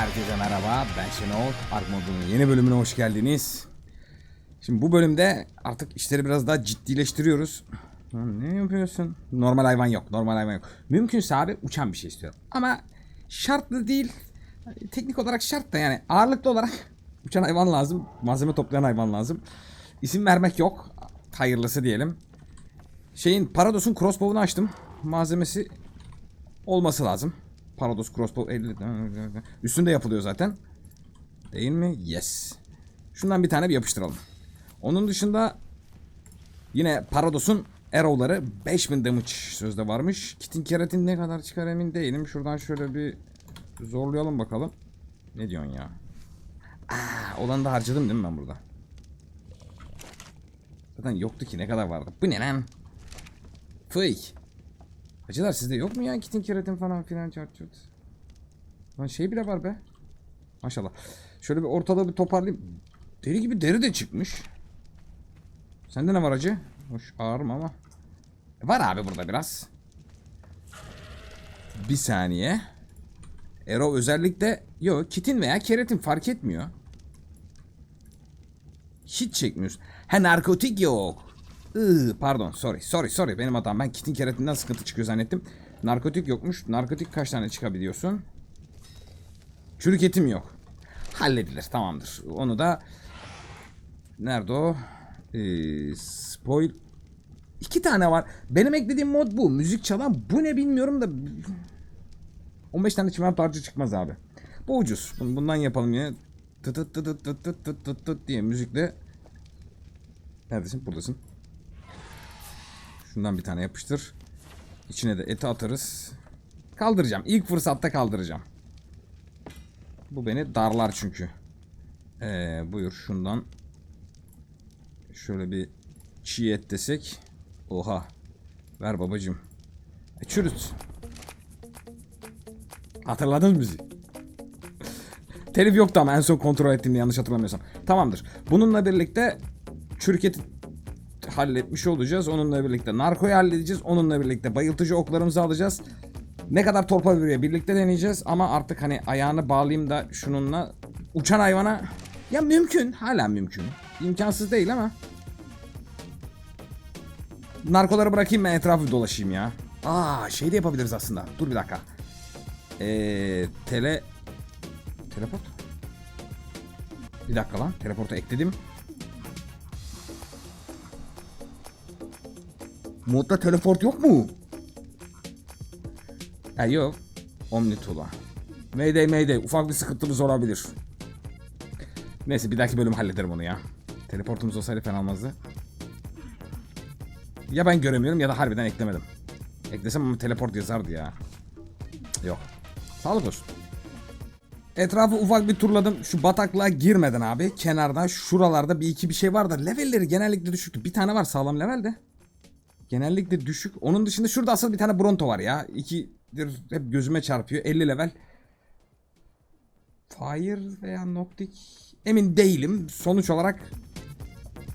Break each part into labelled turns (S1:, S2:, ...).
S1: Herkese merhaba ben Şenol. Ark modunun yeni bölümüne hoş geldiniz. Şimdi bu bölümde artık işleri biraz daha ciddileştiriyoruz. Ne yapıyorsun? Normal hayvan yok normal hayvan yok. Mümkünse abi uçan bir şey istiyorum. Ama şartlı değil Teknik olarak şart da yani ağırlıklı olarak Uçan hayvan lazım Malzeme toplayan hayvan lazım. İsim vermek yok Hayırlısı diyelim. Şeyin Parados'un crossbow'unu açtım. Malzemesi olması lazım. Parados crossbow 50. Üstünde yapılıyor zaten. Değil mi? Yes. Şundan bir tane bir yapıştıralım. Onun dışında yine Parados'un arrow'ları 5000 damage sözde varmış. Kitin keratin ne kadar çıkar emin değilim. Şuradan şöyle bir zorlayalım bakalım. Ne diyorsun ya? Aa, olanı da harcadım değil mi ben burada? Zaten yoktu ki ne kadar vardı. Bu ne lan? Fıy. Acılar sizde yok mu ya kitin keratin falan filan çart çurt. Lan şey bile var be. Maşallah. Şöyle bir ortada bir toparlayayım. Deri gibi deri de çıkmış. Sende ne var acı? Hoş ağır mı ama. Var abi burada biraz. Bir saniye. Ero özellikle yok kitin veya keratin fark etmiyor. Hiç çekmiyorsun. Ha narkotik yok. Iı, pardon sorry sorry sorry benim hatam ben kitin keratinden sıkıntı çıkıyor zannettim. Narkotik yokmuş. Narkotik kaç tane çıkabiliyorsun? Çürük etim yok. Halledilir tamamdır. Onu da nerede o? Ee, spoil iki tane var. Benim eklediğim mod bu. Müzik çalan bu ne bilmiyorum da 15 tane çimen parça çıkmaz abi. Bu ucuz. Bundan yapalım yine. Tıt tıt tıt tıt tıt tıt tıt tıt diye müzikle. Neredesin? Buradasın. Şundan bir tane yapıştır. İçine de eti atarız. Kaldıracağım. İlk fırsatta kaldıracağım. Bu beni darlar çünkü. Ee, buyur şundan. Şöyle bir çiğ et desek. Oha. Ver babacım. E, çürüt. Hatırladın mı bizi? Telif yoktu ama en son kontrol ettiğimde yanlış hatırlamıyorsam. Tamamdır. Bununla birlikte çürük eti halletmiş olacağız. Onunla birlikte narkoyu halledeceğiz. Onunla birlikte bayıltıcı oklarımızı alacağız. Ne kadar torpa veriyor birlikte deneyeceğiz ama artık hani ayağını bağlayayım da şununla uçan hayvana ya mümkün hala mümkün. İmkansız değil ama narkoları bırakayım ben etrafı dolaşayım ya. Aa şey de yapabiliriz aslında. Dur bir dakika. Eee tele teleport. Bir dakika lan teleportu ekledim. Modda teleport yok mu? Ha yok. Omnitula. Mayday mayday. Ufak bir sıkıntımız olabilir. Neyse bir dahaki bölüm hallederim onu ya. Teleportumuz olsaydı fena olmazdı. Ya ben göremiyorum ya da harbiden eklemedim. Eklesem ama teleport yazardı ya. Cık, Yok. Sağlık olsun. Etrafı ufak bir turladım. Şu bataklığa girmeden abi. Kenardan şuralarda bir iki bir şey var da levelleri genellikle düşüktü. Bir tane var sağlam level de. Genellikle düşük. Onun dışında şurada asıl bir tane Bronto var ya. İkidir hep gözüme çarpıyor. 50 level. Fire veya Noctic emin değilim. Sonuç olarak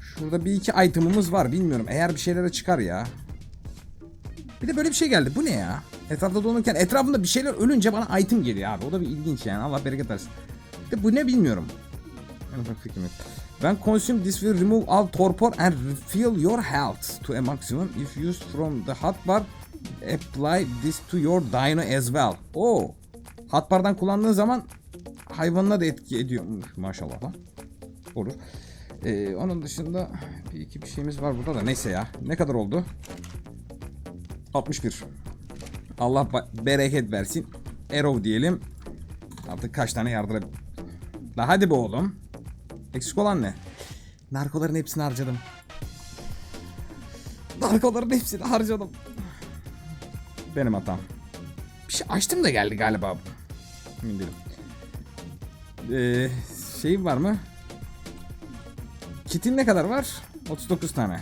S1: şurada bir iki item'ımız var. Bilmiyorum. Eğer bir şeylere çıkar ya. Bir de böyle bir şey geldi. Bu ne ya? Etrafta dolanırken etrafında bir şeyler ölünce bana item geliyor abi. O da bir ilginç yani. Allah bereket versin. De bu ne bilmiyorum. Ufak fikrim yok. When consume this will remove all torpor and refill your health to a maximum. If used from the hotbar, apply this to your dino as well. Oo. Hotbar'dan kullandığın zaman hayvanına da etki ediyormuş maşallah lan. Olur. Ee, onun dışında bir iki bir şeyimiz var burada da neyse ya. Ne kadar oldu? 61. Allah bereket versin. Arrow diyelim. Artık kaç tane yardıra... La hadi be oğlum. Eksik olan ne? Narkoların hepsini harcadım. Narkoların hepsini harcadım. Benim hatam. Bir şey açtım da geldi galiba. Emin değilim. Ee, şey var mı? Kitin ne kadar var? 39 tane.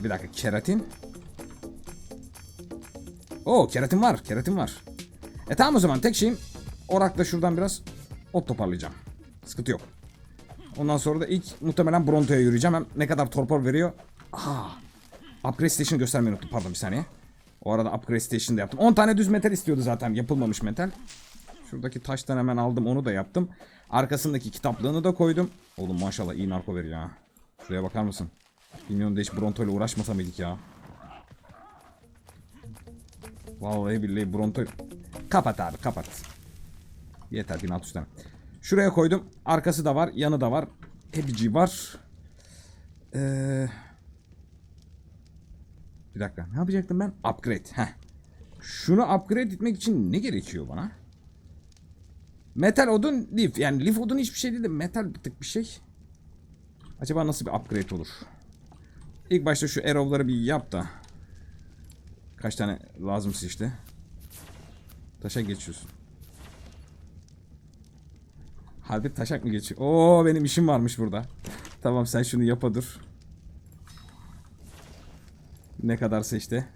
S1: Bir dakika keratin. Oo keratin var. Keratin var. E tamam o zaman tek şeyim Orak'la şuradan biraz ot toparlayacağım. Sıkıntı yok. Ondan sonra da ilk muhtemelen Bronto'ya yürüyeceğim. Hem ne kadar torpor veriyor. Aa, upgrade station'ı göstermeyi unuttum. Pardon bir saniye. O arada upgrade station'da yaptım. 10 tane düz metal istiyordu zaten. Yapılmamış metal. Şuradaki taştan hemen aldım onu da yaptım. Arkasındaki kitaplığını da koydum. Oğlum maşallah iyi narko veriyor ha. Şuraya bakar mısın? Bilmiyorum da hiç Bronto ile uğraşmasa mıydık ya? Vallahi billahi Bronto... Kapat abi kapat. Yeter 1600 tane. Şuraya koydum. Arkası da var. Yanı da var. Hebici var. Ee... Bir dakika. Ne yapacaktım ben? Upgrade. Heh. Şunu upgrade etmek için ne gerekiyor bana? Metal odun lif. Yani lif odun hiçbir şey değil de metal bir tık bir şey. Acaba nasıl bir upgrade olur? İlk başta şu arrow'ları bir yap da. Kaç tane lazımsa işte. Taşa geçiyorsun. Harbi taşak mı geçiyor? Oo benim işim varmış burada. tamam sen şunu yapa dur. Ne kadarsa işte.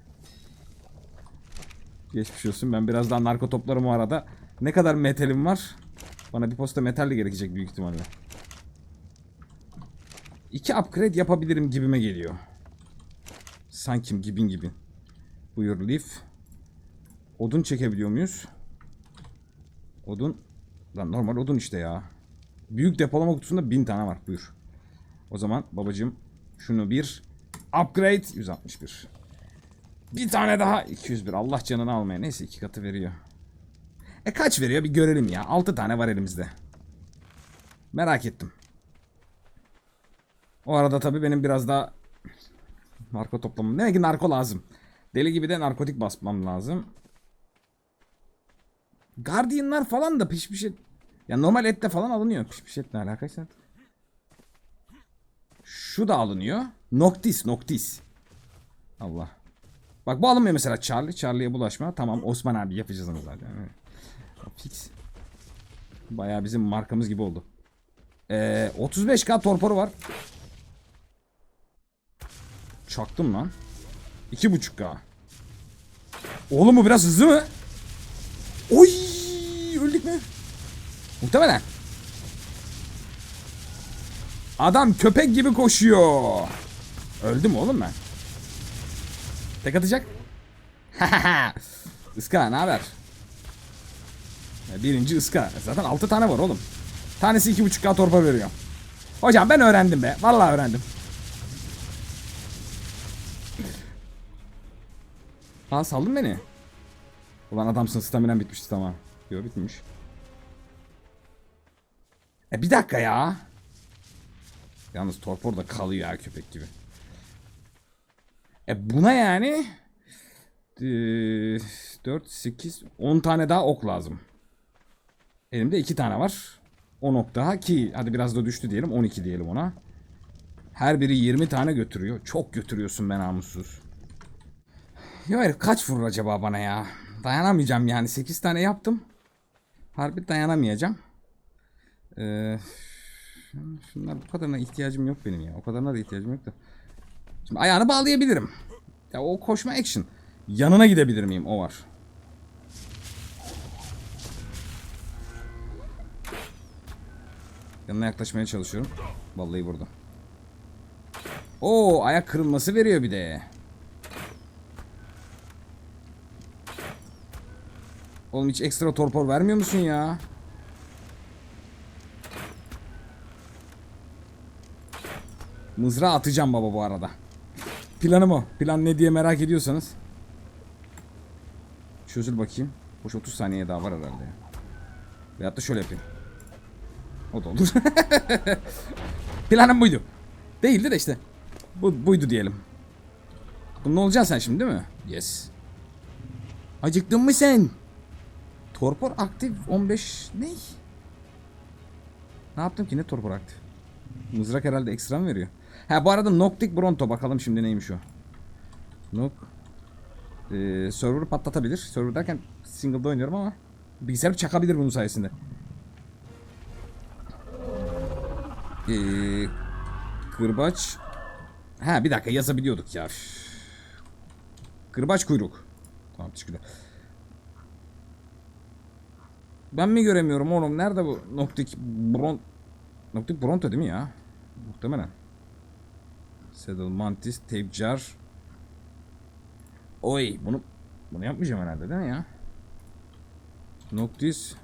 S1: Geçmiş olsun. Ben biraz daha narko toplarım o arada. Ne kadar metalim var? Bana bir posta metal de gerekecek büyük ihtimalle. İki upgrade yapabilirim gibime geliyor. Sankim gibin gibi. Buyur Leaf. Odun çekebiliyor muyuz? Odun. Lan normal odun işte ya. Büyük depolama kutusunda bin tane var. Buyur. O zaman babacığım şunu bir upgrade 161. Bir tane daha 201. Allah canını almaya. Neyse iki katı veriyor. E kaç veriyor bir görelim ya. 6 tane var elimizde. Merak ettim. O arada tabii benim biraz daha narko toplamam. Demek ki narko lazım. Deli gibi de narkotik basmam lazım. Guardian'lar falan da piş piş et. Ya normal ette falan alınıyor. Piş piş et ne alakaysa. Şu da alınıyor. Noctis, Noctis. Allah. Bak bu alınmıyor mesela Charlie. Charlie'ye bulaşma. Tamam Osman abi yapacağız onu zaten. Evet. Fix. Bayağı bizim markamız gibi oldu. Ee, 35k torporu var. Çaktım lan. 2.5k. Oğlum bu biraz hızlı mı? Oy! Öldük mü? Muhtemelen. Adam köpek gibi koşuyor. Öldüm oğlum ben. Tek atacak. Iska ne haber? Birinci ıska. Zaten 6 tane var oğlum. Tanesi 2.5k torpa veriyor. Hocam ben öğrendim be. Vallahi öğrendim. Ha saldın beni. Ulan adamsın staminen bitmişti tamam. Yok bitmiş. E bir dakika ya. Yalnız torpor da kalıyor ya köpek gibi. E buna yani e, 4, 8, 10 tane daha ok lazım. Elimde 2 tane var. 10 ok daha ki hadi biraz da düştü diyelim 12 diyelim ona. Her biri 20 tane götürüyor. Çok götürüyorsun ben namussuz. Ya herif kaç vurur acaba bana ya? Dayanamayacağım yani. 8 tane yaptım. Harbi dayanamayacağım. Ee, şunlar bu kadarına ihtiyacım yok benim ya. O kadarına da ihtiyacım yok da. Şimdi ayağını bağlayabilirim. Ya o koşma action. Yanına gidebilir miyim? O var. Yanına yaklaşmaya çalışıyorum. Vallahi vurdu. Oo ayak kırılması veriyor bir de. Oğlum hiç ekstra torpor vermiyor musun ya? Mızrağı atacağım baba bu arada. Planım o. Plan ne diye merak ediyorsanız. Çözül bakayım. Hoş 30 saniye daha var herhalde ya. Veyahut da şöyle yapayım. O da olur. Planım buydu. Değildi de işte. Bu, buydu diyelim. Bunun olacaksın sen şimdi değil mi? Yes. Acıktın mı sen? Torpor aktif 15 ne? Ne yaptım ki ne torpor aktif? Mızrak herhalde ekstra mı veriyor? Ha bu arada Noctic Bronto bakalım şimdi neymiş o. Nok. Ee, server'ı patlatabilir. Server derken single'da oynuyorum ama bilgisayar çakabilir bunun sayesinde. Ee, kırbaç. Ha bir dakika yazabiliyorduk ya. Kırbaç kuyruk. Tamam teşekkürler. Ben mi göremiyorum oğlum? Nerede bu Noctic Bron... Noctic Bronto değil mi ya? Muhtemelen. Saddle Mantis, Jar. Oy bunu bunu yapmayacağım herhalde değil mi ya? Noctis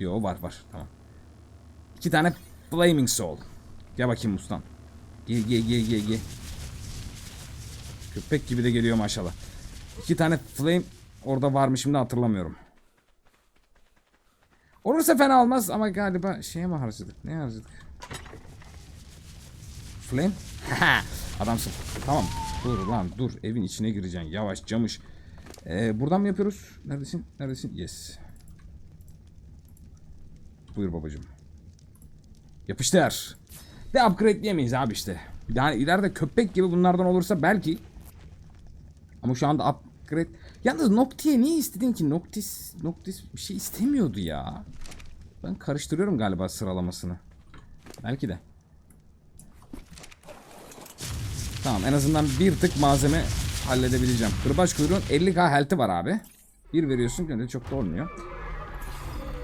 S1: Yo var var tamam. İki tane Flaming Soul. Gel bakayım Mustan. Gel gel gel gel gel. Köpek gibi de geliyor maşallah. İki tane Flame orada var mı şimdi hatırlamıyorum. Olursa fena olmaz ama galiba şeye mi harcadık? Ne harcadık? Flame? Adamsın. Tamam. Dur lan dur. Evin içine gireceksin. Yavaş camış. Ee, buradan mı yapıyoruz? Neredesin? Neredesin? Yes. Buyur babacığım. Yapıştır. Ve upgrade diyemeyiz abi işte. Yani ileride köpek gibi bunlardan olursa belki. Ama şu anda upgrade... Yalnız Noctis'e niye istedin ki? Noctis, Noctis bir şey istemiyordu ya. Ben karıştırıyorum galiba sıralamasını. Belki de. Tamam en azından bir tık malzeme halledebileceğim. Kırbaç kuyruğun 50k health'i var abi. Bir veriyorsun öyle çok da olmuyor.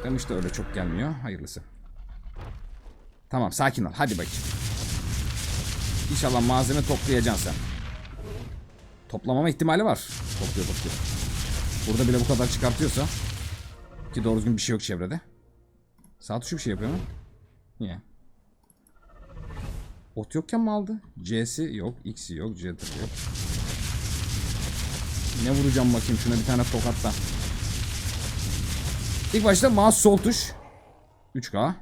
S1: Demiş de öyle çok gelmiyor. Hayırlısı. Tamam sakin ol. Hadi bakayım. İnşallah malzeme toplayacaksın sen. Toplamama ihtimali var. Topluyor topluyor. Burada bile bu kadar çıkartıyorsa. Ki doğru düzgün bir şey yok çevrede. Sağ tuşu bir şey yapıyor mu? Niye? Ot yokken mi aldı? C'si yok, X'i yok, C'si yok. Ne vuracağım bakayım şuna bir tane tokatla. İlk başta mouse sol tuş. 3K.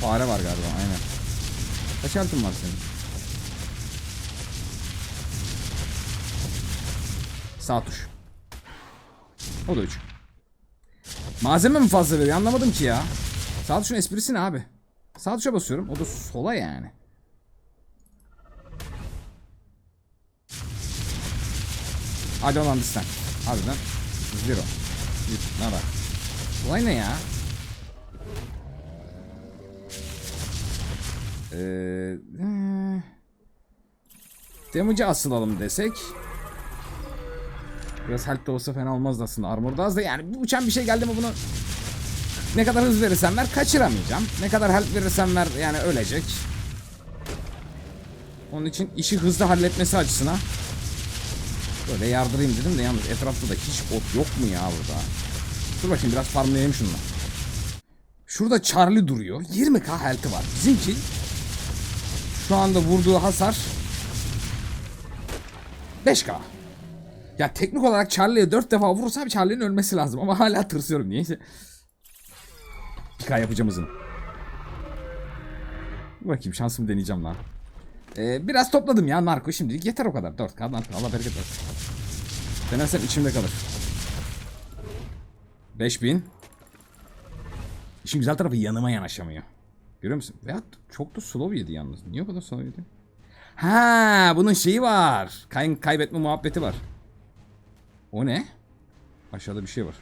S1: Fare var galiba aynen. Kaç altın var senin? Sağ tuş. O da 3. Malzeme mi fazla veriyor anlamadım ki ya. Sağ tuşun esprisi ne abi? Sağ tuşa basıyorum o da sola yani. I don't understand. Harbiden. Zero. Nara. Olay ne ya? Ee, ee, damage'ı asılalım desek. Biraz health de olsa fena olmazdı aslında. Armor'da az da yani uçan bir şey geldi mi bunu ne kadar hız verirsen ver kaçıramayacağım. Ne kadar health verirsen ver yani ölecek. Onun için işi hızlı halletmesi açısına böyle yardırayım dedim de yalnız etrafta da hiç ot yok mu ya burada? Dur bakayım biraz farmlayayım şununla. Şurada Charlie duruyor. 20k health'i var. Bizimki şu anda vurduğu hasar 5k. Ya teknik olarak Charlie'ye 4 defa vurursam Charlie'nin ölmesi lazım ama hala tırsıyorum niyeyse. 2k yapacağım hızını. Bakayım şansımı deneyeceğim lan. Ee, biraz topladım ya narko şimdilik yeter o kadar. 4k narko Allah bereket versin. Denersem içimde kalır. 5000. İşin güzel tarafı yanıma yanaşamıyor. Görüyor musun? Veyahut çok da slow yedi yalnız. Niye o kadar slow yedi? Ha, bunun şeyi var. Kay kaybetme muhabbeti var. O ne? Aşağıda bir şey var.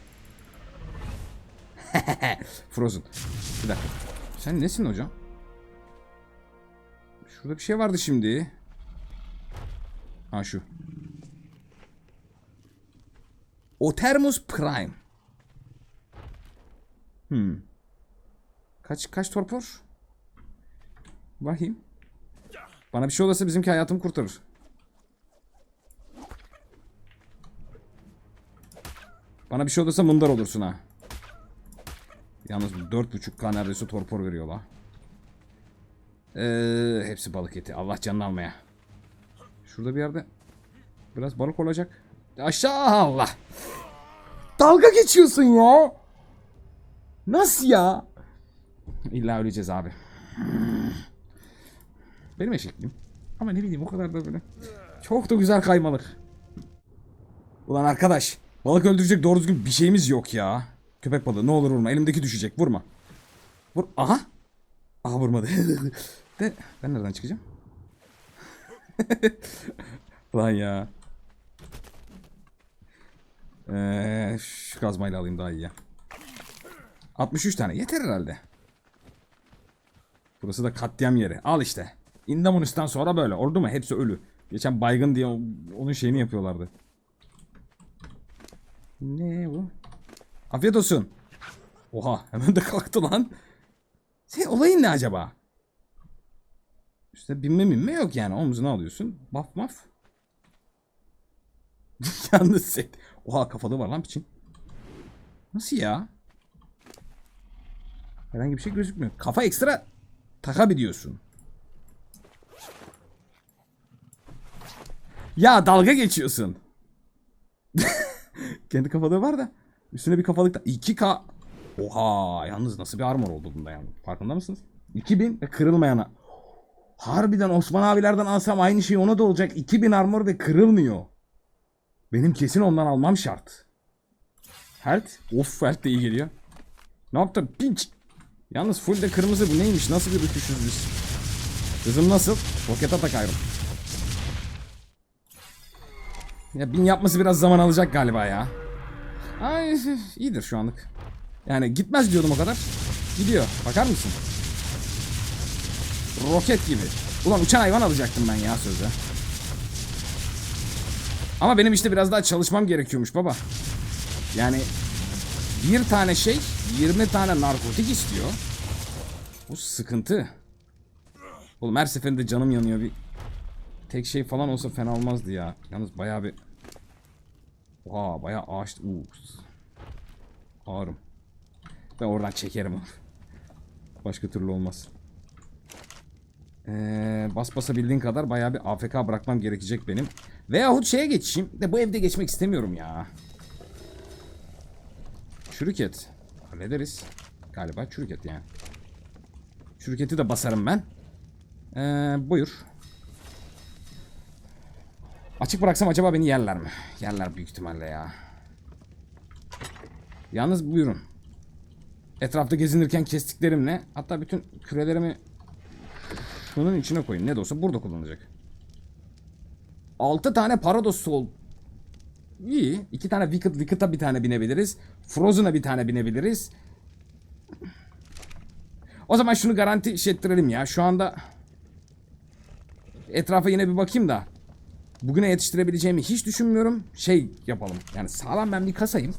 S1: Frozen. Bir dakika. Sen nesin hocam? Şurada bir şey vardı şimdi. Ha şu. Otermus Prime. Hmm. Kaç kaç torpor? Bakayım. Bana bir şey olursa bizimki hayatımı kurtarır. Bana bir şey olursa mındar olursun ha. Yalnız 4.5k neredeyse torpor veriyor la. Ee, hepsi balık eti. Allah canını almaya. Şurada bir yerde biraz balık olacak. Aşağı Allah. Dalga geçiyorsun ya. Nasıl ya? İlla öleceğiz abi. Benim eşekliğim. Ama ne bileyim o kadar da böyle. Çok da güzel kaymalık. Ulan arkadaş. Balık öldürecek doğru düzgün bir şeyimiz yok ya. Köpek balığı ne olur vurma. Elimdeki düşecek. Vurma. Vur. Aha. Aha vurmadı. De ben nereden çıkacağım? Lan ya. Ee, şu kazmayla alayım daha iyi ya. 63 tane yeter herhalde. Burası da katliam yeri. Al işte. Indominus'tan sonra böyle. Oldu mu? Hepsi ölü. Geçen baygın diye onun şeyini yapıyorlardı. Ne bu? Afiyet olsun. Oha hemen de kalktı lan. Sen olayın ne acaba? İşte binme binme yok yani. Omzuna alıyorsun. Baf maf. Yalnız set. Oha kafalığı var lan piçin. Nasıl ya? Herhangi bir şey gözükmüyor. Kafa ekstra takabiliyorsun. Ya dalga geçiyorsun. Kendi kafalığı var da. Üstüne bir kafalık da. 2K. Oha yalnız nasıl bir armor oldu bunda yani. Farkında mısınız? 2000 ve kırılmayana. Harbiden Osman abilerden alsam aynı şey ona da olacak. 2000 armor ve kırılmıyor. Benim kesin ondan almam şart. Health. Of health de iyi geliyor. Ne yaptın? Pinç. Yalnız full de kırmızı bu neymiş? Nasıl bir rütüşüz biz? Hızım nasıl? Roket atak ayrım. Ya bin yapması biraz zaman alacak galiba ya. Ay iyidir şu anlık. Yani gitmez diyordum o kadar. Gidiyor. Bakar mısın? Roket gibi. Ulan uçan hayvan alacaktım ben ya sözde. Ama benim işte biraz daha çalışmam gerekiyormuş baba. Yani bir tane şey 20 tane narkotik istiyor. Bu sıkıntı. Oğlum her seferinde canım yanıyor bir tek şey falan olsa fena olmazdı ya. Yalnız bayağı bir Aa bayağı ağaç. Uuu. Ağrım. Ben oradan çekerim. Başka türlü olmaz. Ee, bas basabildiğin kadar bayağı bir AFK bırakmam gerekecek benim. Veyahut şeye geçeyim. De bu evde geçmek istemiyorum ya. Çürüket. Hallederiz. Galiba çürüket yani. Çürüketi de basarım ben. Ee, buyur. Açık bıraksam acaba beni yerler mi? Yerler büyük ihtimalle ya. Yalnız buyurun. Etrafta gezinirken kestiklerimle hatta bütün kürelerimi şunun içine koyun. Ne de olsa burada kullanacak. 6 tane Parados Soul. İyi. 2 tane Wicked Wicked'a bir tane binebiliriz. Frozen'a bir tane binebiliriz. O zaman şunu garanti şey ettirelim ya. Şu anda etrafa yine bir bakayım da. Bugüne yetiştirebileceğimi hiç düşünmüyorum. Şey yapalım. Yani sağlam ben bir kasayım.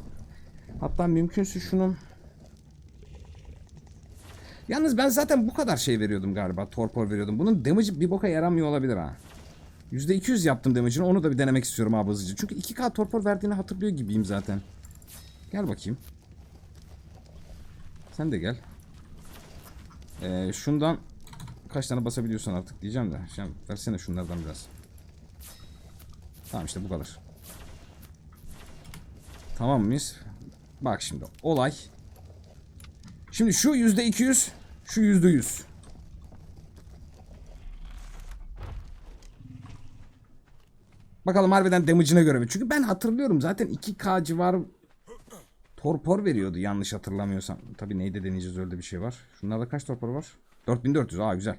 S1: Hatta mümkünse şunun Yalnız ben zaten bu kadar şey veriyordum galiba. Torpor veriyordum. Bunun damage'ı bir boka yaramıyor olabilir ha. %200 yaptım damage'ını. Onu da bir denemek istiyorum abi hızlıca. Çünkü 2K torpor verdiğini hatırlıyor gibiyim zaten. Gel bakayım. Sen de gel. Ee, şundan kaç tane basabiliyorsan artık diyeceğim de. Şimdi versene şunlardan biraz. Tamam işte bu kadar. Tamam mıyız? Bak şimdi olay. Şimdi şu yüzde 200, şu yüzde 100. Bakalım harbiden damage'ine göre mi? Çünkü ben hatırlıyorum zaten 2K civarı torpor veriyordu yanlış hatırlamıyorsam. Tabii neyde deneyeceğiz öyle bir şey var. Şunlarda kaç torpor var? 4400. Aa güzel.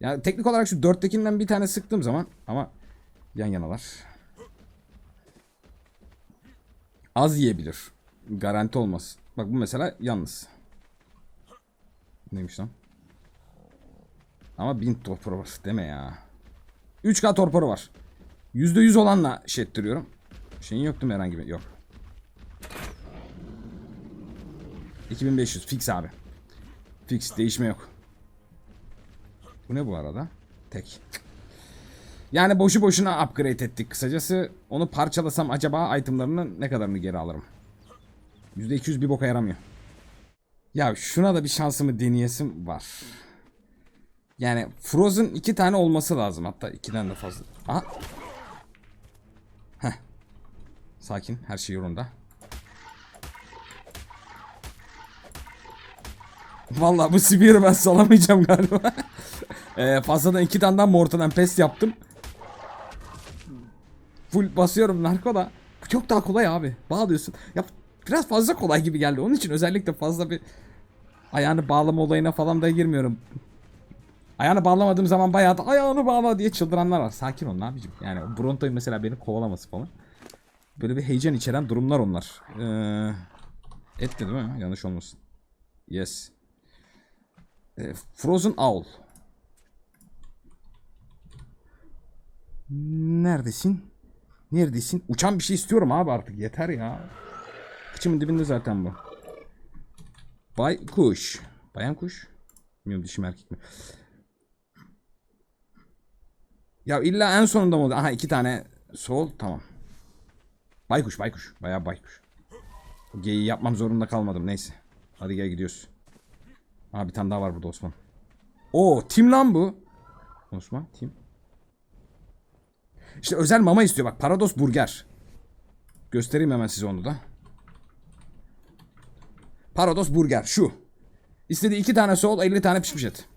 S1: Yani teknik olarak şu 4'tekinden bir tane sıktığım zaman ama yan yanalar. Az yiyebilir. Garanti olmaz. Bak bu mesela yalnız. Neymiş lan? Ama 1000 torporu var deme ya. 3K torporu var. %100 olanla şey ettiriyorum. Şeyin yoktu mu herhangi bir? Yok. 2500 fix abi. Fix değişme yok. Bu ne bu arada? Tek. Yani boşu boşuna upgrade ettik kısacası. Onu parçalasam acaba itemlarının ne kadarını geri alırım? %200 bir boka yaramıyor. Ya şuna da bir şansımı deneyesim var. Yani Frozen iki tane olması lazım. Hatta ikiden de fazla. Aha. Heh. Sakin. Her şey yolunda. Vallahi bu Sibir'i ben salamayacağım galiba. ee, fazladan iki tane daha Mortal Pest yaptım. Full basıyorum narko da. Çok daha kolay abi. Bağlıyorsun. Ya biraz fazla kolay gibi geldi. Onun için özellikle fazla bir ayağını bağlama olayına falan da girmiyorum. Ayağını bağlamadığım zaman bayağı da ayağını bağla diye çıldıranlar var. Sakin olun abicim. Yani Bronto'yu mesela beni kovalaması falan. Böyle bir heyecan içeren durumlar onlar. Ee, etti değil mi? Yanlış olmasın. Yes. Ee, Frozen Owl. Neredesin? Neredesin? Uçan bir şey istiyorum abi artık. Yeter ya. Kıçımın dibinde zaten bu. Bay kuş. Bayan kuş. Bilmiyorum dişi mi erkek mi? Ya illa en sonunda mı? Aha iki tane sol. Tamam. Baykuş baykuş. Bayağı baykuş. Bu geyiği yapmam zorunda kalmadım neyse. Hadi gel gidiyoruz. Aa bir tane daha var burada Osman. Oo tim lan bu. Osman tim. İşte özel mama istiyor bak. Parados burger. Göstereyim hemen size onu da. Parados burger şu. İstediği iki tane soğul 50 tane pişmiş et.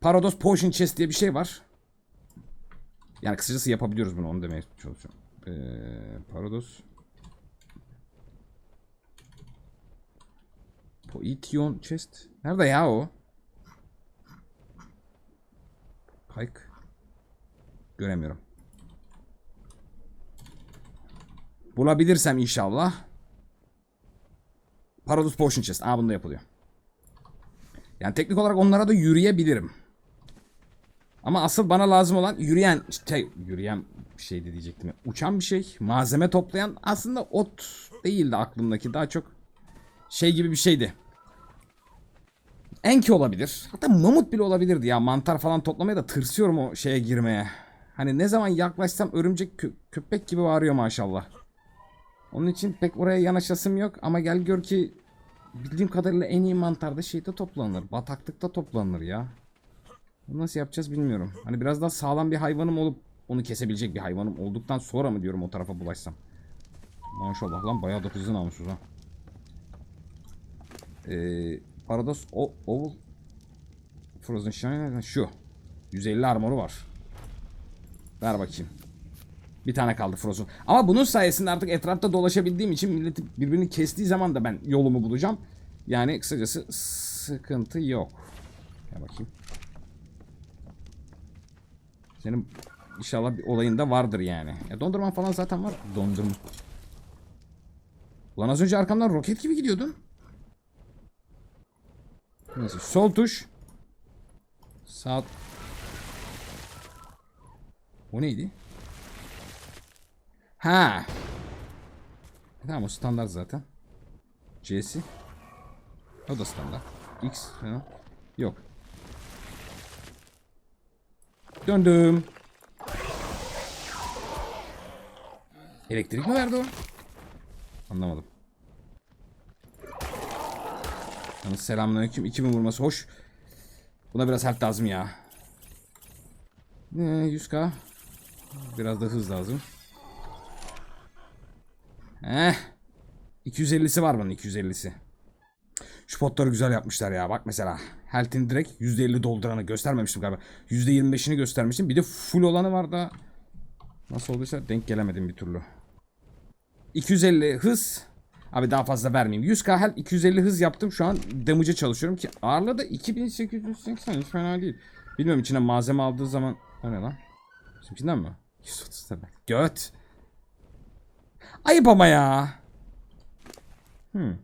S1: Parados Potion Chest diye bir şey var. Yani kısacası yapabiliyoruz bunu onu demeye çalışıyorum. Ee, Parados. Poition Chest. Nerede ya o? Pike. Göremiyorum. Bulabilirsem inşallah. Parados Potion Chest. Aa bunda yapılıyor. Yani teknik olarak onlara da yürüyebilirim. Ama asıl bana lazım olan yürüyen şey, yürüyen şey de diyecektim. Uçan bir şey, malzeme toplayan aslında ot değildi aklımdaki. Daha çok şey gibi bir şeydi. Enki olabilir. Hatta mamut bile olabilirdi ya. Mantar falan toplamaya da tırsıyorum o şeye girmeye. Hani ne zaman yaklaşsam örümcek kö- köpek gibi bağırıyor maşallah. Onun için pek oraya yanaşasım yok ama gel gör ki bildiğim kadarıyla en iyi mantar da şeyde toplanır. Bataklıkta toplanır ya. Bunu nasıl yapacağız bilmiyorum. Hani biraz daha sağlam bir hayvanım olup onu kesebilecek bir hayvanım olduktan sonra mı diyorum o tarafa bulaşsam. Maşallah lan bayağı da hızlı namussuz ha. Ee, Parados o Oval Frozen Shine şu. 150 armoru var. Ver bakayım. Bir tane kaldı Frozen. Ama bunun sayesinde artık etrafta dolaşabildiğim için milleti birbirini kestiği zaman da ben yolumu bulacağım. Yani kısacası sıkıntı yok. Gel bakayım. Senin inşallah bir olayın da vardır yani. Ya dondurman falan zaten var. Dondurma. Ulan az önce arkamdan roket gibi gidiyordun. Neyse sol tuş. Sağ. O neydi? Ha. E Tamam o standart zaten. C'si. O da standart. X. Yok. Döndüm. Elektrik mi verdi o? Anlamadım. Yalnız selamünaleyküm. 2000 vurması hoş. Buna biraz help lazım ya. Ee, 100k. Biraz da hız lazım. Eh. 250'si var bunun 250'si. Şu potları güzel yapmışlar ya. Bak mesela. Health'in direkt %50 dolduranı göstermemiştim galiba. %25'ini göstermiştim. Bir de full olanı var da. Nasıl olduysa denk gelemedim bir türlü. 250 hız. Abi daha fazla vermeyeyim. 100k health 250 hız yaptım. Şu an damage'e çalışıyorum ki ağırlığı da 2880 hiç fena değil. Bilmiyorum içine malzeme aldığı zaman. O ne lan? Bizimkinden mi? 130 tabi. Göt. Ayıp ama ya. Hmm.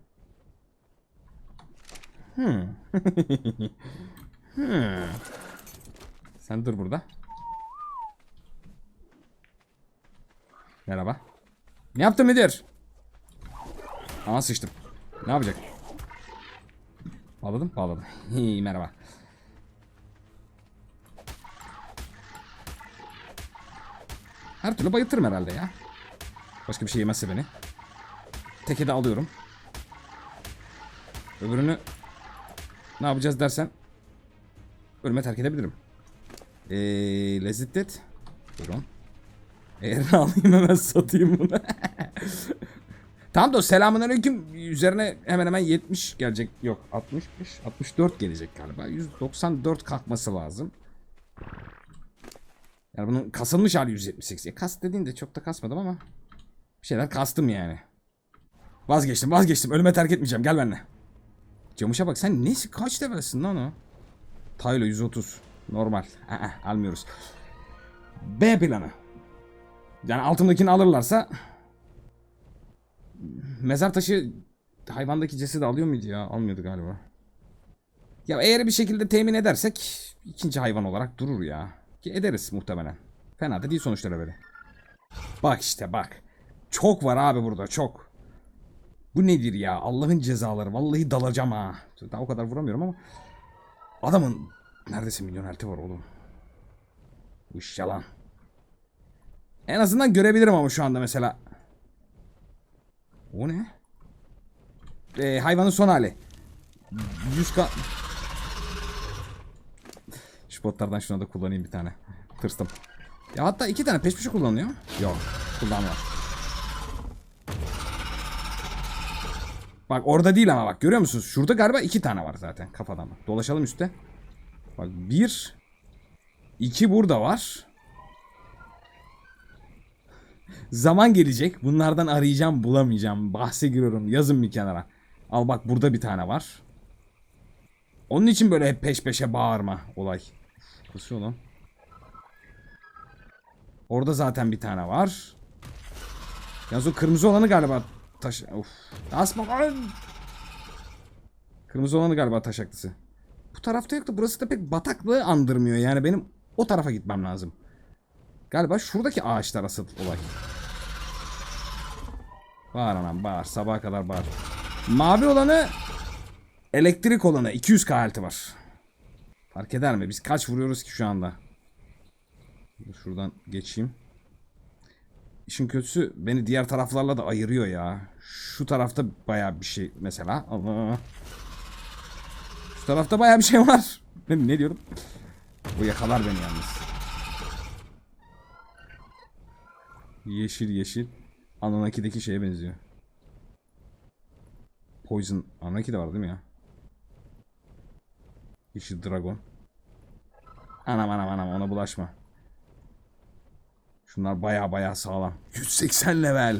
S1: Hmm. hmm. Sen dur burada. Merhaba. Ne yaptın müdür? Aa sıçtım. Ne yapacak? Bağladım, bağladım. Merhaba. Her türlü bayıltırım herhalde ya. Başka bir şey yemezse beni. Teke de alıyorum. Öbürünü ne yapacağız dersen ölüme terk edebilirim. Eee lezzetli et. Buyurun. Eğer alayım hemen satayım bunu. tamam da selamun aleyküm üzerine hemen hemen 70 gelecek. Yok 65 64 gelecek galiba. 194 kalkması lazım. Yani bunun kasılmış hali 178. Ya kas dediğinde çok da kasmadım ama bir şeyler kastım yani. Vazgeçtim vazgeçtim. Ölüme terk etmeyeceğim. Gel benimle. Camış'a bak sen nesi kaç levelsin lan o? Taylo 130. Normal. Aa, almıyoruz. B planı. Yani altındakini alırlarsa mezar taşı hayvandaki cesedi alıyor muydu ya? Almıyordu galiba. Ya eğer bir şekilde temin edersek ikinci hayvan olarak durur ya. Ki ederiz muhtemelen. Fena da değil sonuçları böyle. Bak işte bak. Çok var abi burada çok. Bu nedir ya? Allah'ın cezaları. Vallahi dalacağım ha. Daha o kadar vuramıyorum ama. Adamın neredeyse milyon elti var oğlum. Bu yalan. En azından görebilirim ama şu anda mesela. O ne? Ee, hayvanın son hali. 100k... Şu botlardan şuna da kullanayım bir tane. Tırstım. Ya hatta iki tane peş peşe kullanılıyor. Yok. Kullanmıyor. Bak orada değil ama bak görüyor musunuz? Şurada galiba iki tane var zaten kafadan bak. Dolaşalım üstte. Bak bir. iki burada var. Zaman gelecek. Bunlardan arayacağım bulamayacağım. Bahse giriyorum. Yazın bir kenara. Al bak burada bir tane var. Onun için böyle hep peş peşe bağırma olay. Kusuyor lan. Orada zaten bir tane var. Yalnız o kırmızı olanı galiba taş... Of. Asma lan. Kırmızı olanı galiba taşaklısı. Bu tarafta yok da burası da pek bataklığı andırmıyor. Yani benim o tarafa gitmem lazım. Galiba şuradaki ağaçlar asıl olay. Bağır anam bağır. Sabaha kadar bağır. Mavi olanı elektrik olanı 200 kalite var. Fark eder mi? Biz kaç vuruyoruz ki şu anda? Şuradan geçeyim. İşin kötüsü beni diğer taraflarla da ayırıyor ya. Şu tarafta baya bir şey mesela. Allah. Şu tarafta baya bir şey var. Ne, ne diyorum? Bu yakalar beni yalnız. Yeşil yeşil. Ananaki'deki şeye benziyor. Poison. Ananaki de var değil mi ya? Yeşil dragon. Anam anam anam ona bulaşma. Şunlar baya baya sağlam. 180 level.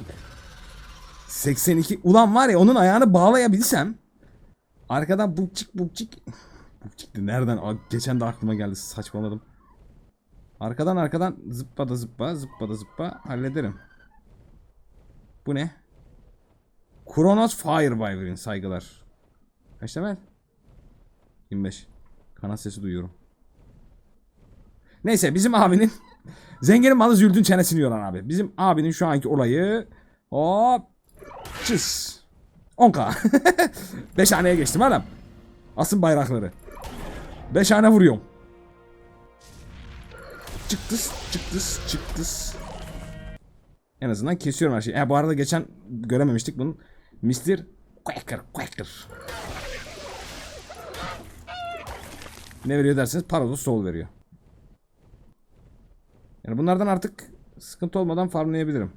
S1: 82. Ulan var ya onun ayağını bağlayabilsem. Arkadan bukçik bukçik. Bukçik de nereden? Geçen de aklıma geldi saçmaladım. Arkadan arkadan zıppa da zıppa zıppa da zıppa hallederim. Bu ne? Kronos Fire Wyvern saygılar. Kaç level? 25. Kanat sesi duyuyorum. Neyse bizim abinin zenginin malı züldün çenesini yoran abi. Bizim abinin şu anki olayı hop çız. 10k. 5 haneye geçtim adam. Asın bayrakları. 5 hane vuruyorum. Çıktız, çıktız, çıktız. En azından kesiyorum her şeyi. E, bu arada geçen görememiştik bunun. Mr. Quacker, Quacker. Ne veriyor derseniz Paradox Soul veriyor. Yani bunlardan artık sıkıntı olmadan farmlayabilirim.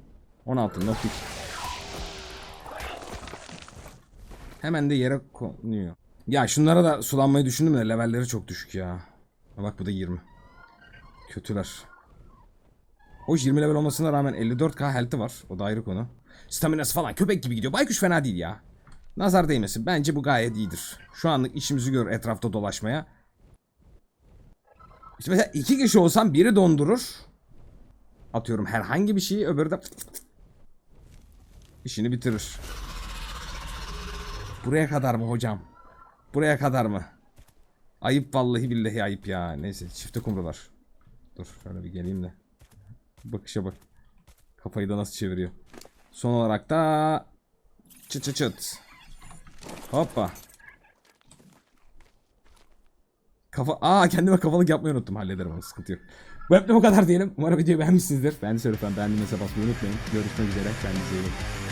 S1: 16 noktik. Hemen de yere konuyor. Ya şunlara da sulanmayı düşündüm de levelleri çok düşük ya. Bak bu da 20. Kötüler. Hoş 20 level olmasına rağmen 54k health'i var. O da ayrı konu. Staminası falan köpek gibi gidiyor. Baykuş fena değil ya. Nazar değmesin. Bence bu gayet iyidir. Şu anlık işimizi gör etrafta dolaşmaya. İşte mesela iki kişi olsam biri dondurur. Atıyorum herhangi bir şeyi öbürü de işini bitirir. Buraya kadar mı hocam? Buraya kadar mı? Ayıp vallahi billahi ayıp ya. Neyse çifte kumrular. Dur şöyle bir geleyim de. Bakışa bak. Kafayı da nasıl çeviriyor. Son olarak da çıt çıt çıt. Hoppa. Kafa Aa kendime kafalık yapmayı unuttum. Hallederim onu sıkıntı yok. Bu bu kadar diyelim. Umarım videoyu beğenmişsinizdir. De söyleyeyim beğendiğinize basmayı unutmayın. Görüşmek üzere. Kendinize iyi bakın.